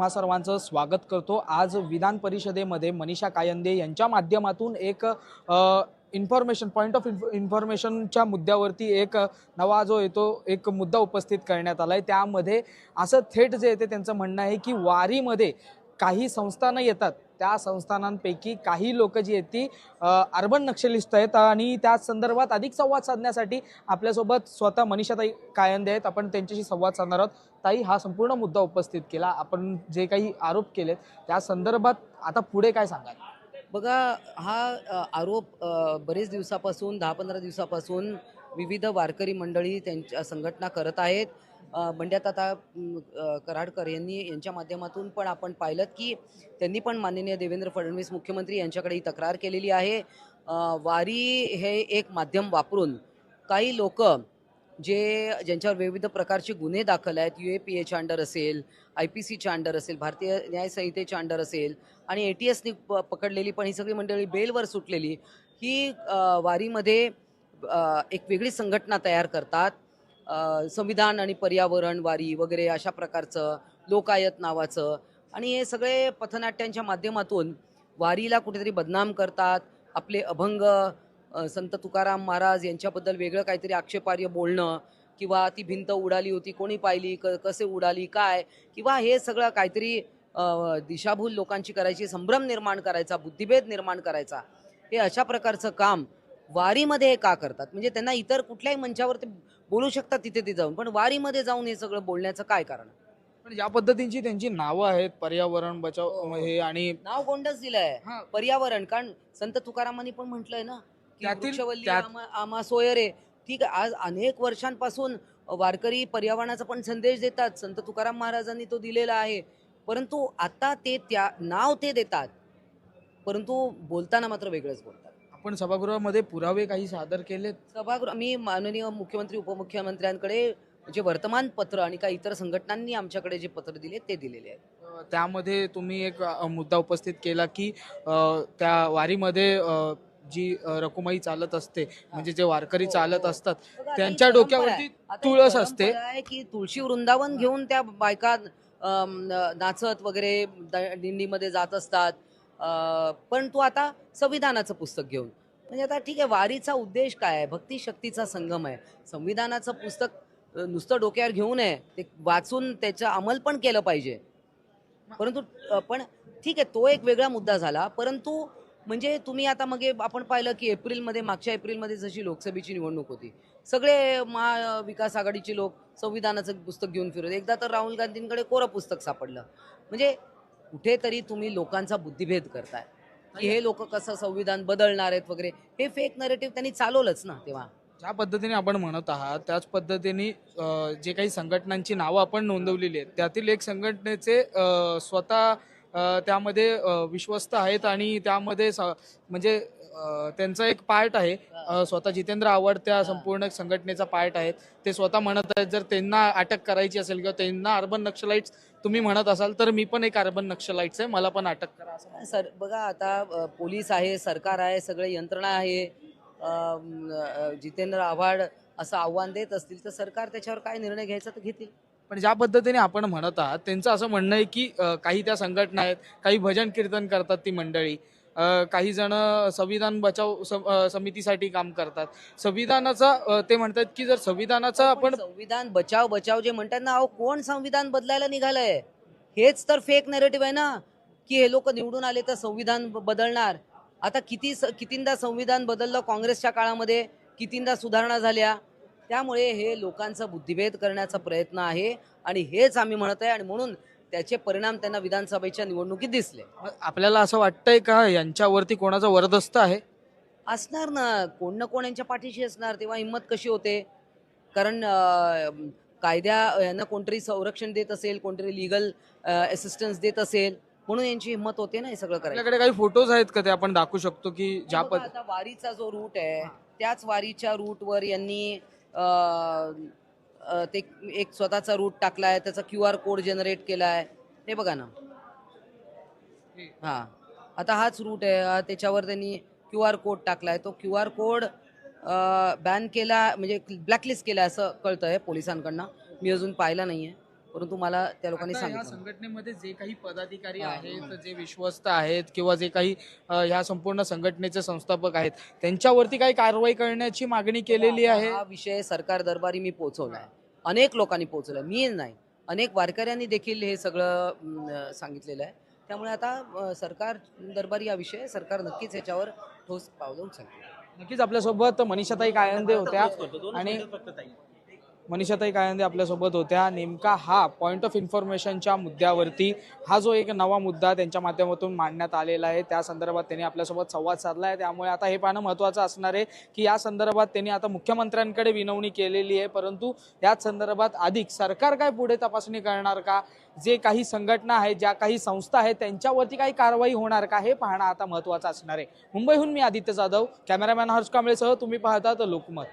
तुम्हा सर्वांचं स्वागत करतो. आज विधान परिषदेमध्ये मनीषा कायंदे यांच्या माध्यमातून एक इन्फॉर्मेशन पॉईंट ऑफ इन्फॉर्मेशनच्या मुद्द्यावरती एक नवा जो येतो एक मुद्दा उपस्थित करण्यात आला आहे त्यामध्ये असं थेट जे येते त्यांचं म्हणणं आहे की वारीमध्ये काही संस्थानं येतात त्या संस्थानांपैकी काही लोक जी आहेत ती अर्बन नक्षलिस्ट आहेत आणि त्या संदर्भात अधिक संवाद साधण्यासाठी आपल्यासोबत स्वतः मनीषाताई कायंदे आहेत. आपण त्यांच्याशी संवाद साधणार आहोत. ताई हा संपूर्ण मुद्दा उपस्थित केला. आपण जे काही आरोप केलेत त्या संदर्भात आता पुढे काय सांगाल? बघा हा आरोप बरेच दिवसापासून दहा पंधरा दिवसापासून विविध वारकरी मंडळी त्यांच्या संघटना करत आहेत. बंड्यात आता कराडकर यांनी यांच्या माध्यमातून पण आपण पाहिलं की त्यांनी पण माननीय देवेंद्र फडणवीस मुख्यमंत्री यांच्याकडे ही तक्रार केलेली आहे. वारी हे एक माध्यम वापरून काही लोक जे ज्यांच्यावर विविध प्रकारचे गुन्हे दाखल आहेत यू ए पी एच्या अंडर असेल आय पी सीच्या अंडर असेल भारतीय न्यायसंहितेच्या अंडर असेल आणि ए टी एसनी पकडलेली पण ही सगळी मंडळी बेलवर सुटलेली ही वारीमध्ये एक वेगळी संघटना तयार करतात. संविधान आणि पर्यावरण वारी वगैरे अशा प्रकारचं लोकायत नावाचं आणि हे सगळे पथनाट्यांच्या माध्यमातून वारीला कुठेतरी बदनाम करतात. आपले अभंग संत तुकाराम महाराज यांच्याबद्दल वेगळं काहीतरी आक्षेपार्ह बोलणं किंवा ती भिंत उडाली होती कोणी पाहिली क कसे उडाली काय? किंवा हे सगळं काहीतरी दिशाभूल लोकांची करायची संभ्रम निर्माण करायचा बुद्धिभेद निर्माण करायचा. हे अशा प्रकारचं काम वारीमध्ये हे का करतात? म्हणजे त्यांना इतर कुठल्याही मंचावर ते बोलू शकतात तिथे ते जाऊन. पण वारीमध्ये जाऊन हे सगळं बोलण्याचं काय कारण? पण ज्या पद्धतीची त्यांची नावं आहेत पर्यावरण बचाव हे आणि नाव कोणतंच दिलंय? हा, पर्यावरण. कारण संत तुकारामांनी पण म्हटलंय ना की त्यातील- वृक्षवल्ली त्यात- आम्हा आम्हा सोयरे ठीक आहे आज अनेक वर्षांपासून वारकरी पर्यावरणाचा पण संदेश देतात. संत तुकाराम महाराजांनी तो दिलेला आहे. परंतु आता ते त्या नाव ते देतात. परंतु बोलताना मात्र वेगळंच बोलतात. आपण सभागृहामध्ये पुरावे काही सादर केलेत सभागृह मी माननीय मुख्यमंत्री उपमुख्यमंत्र्यांकडे जे वर्तमानपत्र आणि काही इतर संघटनांनी आमच्याकडे जे पत्र दिले ते दिलेले आहेत अ, त्यामध्ये तुम्ही एक अ, मुद्दा उपस्थित केला की अ, त्या वारीमध्ये अ, जी अ, रकुमाई चालत असते म्हणजे जे वारकरी हो, चालत हो. असतात बघा, आता त्यांच्या परंपरा डोक्यावरती आहे. आता ही तुळस परंपरा असते. आहे की तुळशी वृंदावन घेऊन त्या बायका अम, नाचत वगैरे द- दिंडीमध्ये जात असतात पण तू आता संविधानाचं पुस्तक घेऊन. म्हणजे आता ठीक आहे वारीचा उद्देश काय आहे? भक्ती शक्तीचा संगम आहे. संविधानाचं पुस्तक नुसतं डोक्यावर घेऊ नये. ते वाचून त्याचा अंमल पण केलं पाहिजे. परंतु पण ठीक आहे तो एक वेगळा मुद्दा झाला. परंतु म्हणजे तुम्ही आता मग आपण पाहिलं की एप्रिलमध्ये मागच्या एप्रिलमध्ये जशी लोकसभेची निवडणूक होती सगळे महाविकास आघाडीचे लोक संविधानाचं पुस्तक घेऊन फिरत. एकदा तर राहुल गांधींकडे कोरं पुस्तक सापडलं. म्हणजे कुठेतरी तुम्ही लोकांचा बुद्धिभेद करताय. की हे लोक कसं संविधान बदलणार आहेत वगैरे हे फेक नरेटिव्ह त्यांनी चालवलंच ना तेव्हा. ज्या पद्धतीने आपण म्हणत आहात त्याच पद्धतीने जे काही संघटनांची नावं आपण नोंदवलेली आहेत त्यातील एक संघटनेचे स्वतः त्यामध्ये विश्वस्त आहेत आणि त्यामध्ये म्हणजे त्यांचा एक पार्ट आहे. स्वतः जितेंद्र आव्हाड त्या संपूर्ण संघटनेचा पार्ट आहेत ते स्वतः म्हणत आहेत जर त्यांना अटक करायची असेल किंवा त्यांना अर्बन नक्षलाइट्स तुम्ही म्हणत असाल तर मी पण एक अर्बन नक्षलाइट्स आहे मला पण अटक करा असं सर बघा आता पोलीस आहे सरकार आहे सगळे यंत्रणा आहे. जितेंद्र आव्हाड असं आव्हान देत असतील तर सरकार त्याच्यावर काय निर्णय घ्यायचा तर घेतील. पण ज्या पद्धतीने आपण म्हणत आहात त्यांचं असं म्हणणं आहे की काही त्या संघटना आहेत काही भजन कीर्तन करतात ती मंडळी. काही जण संविधान बचाव समितीसाठी काम करतात. संविधानाचा ते म्हणतात की जर संविधानाचा आपण पण संविधान बचाव बचाव जे म्हणतात ना अहो कोण संविधान बदलायला निघालंय? हेच तर फेक नेरेटिव्ह आहे ना की हे लोक निवडून आले तर संविधान बदलणार. आता किती कितींदा संविधान बदललं काँग्रेसच्या काळामध्ये कितींदा सुधारणा झाल्या? त्यामुळे हे लोकांचा बुद्धिभेद करण्याचा प्रयत्न आहे आणि हेच आम्ही म्हणत आहे आणि म्हणून त्याचे परिणाम त्यांना विधानसभेच्या निवडणुकीत दिसले. आपल्याला असं वाटतंय का यांच्यावरती कोणाचा वरदस्त आहे? असणार ना. कोण ना कोण यांच्या पाठीशी असणार. तेव्हा हिंमत कशी होते? कारण कायद्या यांना कोणतरी संरक्षण देत असेल कोणतरी लिगल असिस्टन्स देत असेल म्हणून यांची हिंमत होते ना हे सगळं आपल्याकडे काही फोटोज आहेत का ते आपण दाखवू शकतो की ज्या पद आता वारीचा जो रूट आहे त्याच वारीच्या रूटवर यांनी अं, ते एक स्वतःचा रूट टाकला आहे त्याचा क्यू आर कोड जनरेट केला आहे हे बघा ना. हा. आता हाच रूट आहे. त्याच्यावर त्यांनी क्यू आर कोड टाकला आहे तो क्यू आर कोड बॅन केला म्हणजे ब्लॅकलिस्ट केला असं कळतंय पोलिसांकडनं. मी अजून पाहिला नाही आहे परंतु मला त्या लोकांनी आता सांगितलं. संघटनेमध्ये जे काही पदाधिकारी हा. आहेत जे विश्वस्त आहेत किंवा जे काही अ, ह्या संपूर्ण संघटनेचे संस्थापक आहेत त्यांच्यावरती काही कारवाई करण्याची मागणी केलेली आहे? हा विषय सरकार दरबारी मी पोहोचवलाय अनेक लोकांनी पोहोचवलाय मी नाही. अनेक वारकऱ्यांनी देखील हे सगळं अं, सांगितलेलं आहे. त्यामुळे आता अं, सरकार दरबारी हा विषय. सरकार नक्कीच याच्यावर ठोस पावलं उचलते नक्कीच आपल्यासोबत मनीषाताई कायंदे होत्या आणि मनीषाताई कायंदे आपल्यासोबत होत्या. नेमका हा पॉईंट ऑफ इन्फॉर्मेशनच्या मुद्द्यावरती हा जो एक नवा मुद्दा त्यांच्या माध्यमातून मांडण्यात आलेला आहे त्या संदर्भात त्यांनी आपल्यासोबत संवाद साधला आहे. त्यामुळे आता हे पाहणं महत्त्वाचं असणार आहे की या संदर्भात त्यांनी आता मुख्यमंत्र्यांकडे विनवणी केलेली आहे. परंतु याच संदर्भात अधिक सरकार काय पुढे तपासणी करणार का? जे काही संघटना आहेत ज्या काही संस्था आहेत त्यांच्यावरती काही कारवाई होणार का? हे पाहणं आता महत्त्वाचं असणार आहे. मुंबईहून मी आदित्य जाधव कॅमेरामॅन हर्ष कांबळेसह तुम्ही पाहता लोकमत.